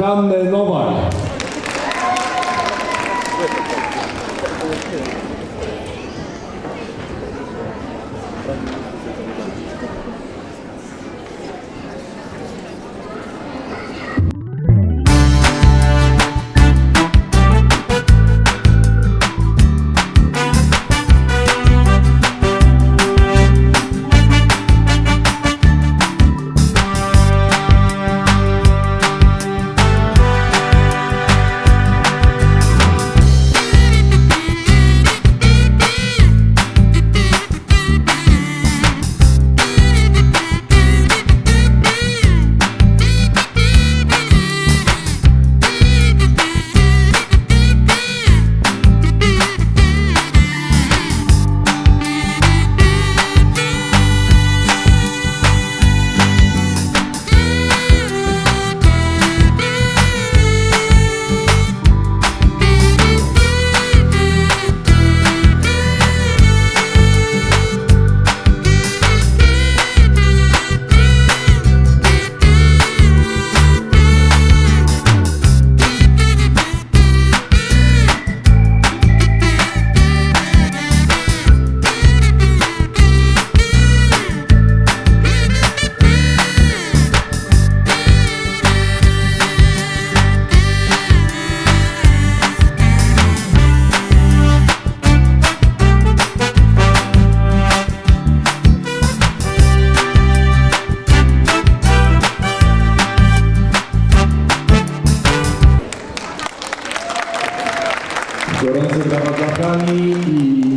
Hanny Nowak. Gorące brawa dla Pani i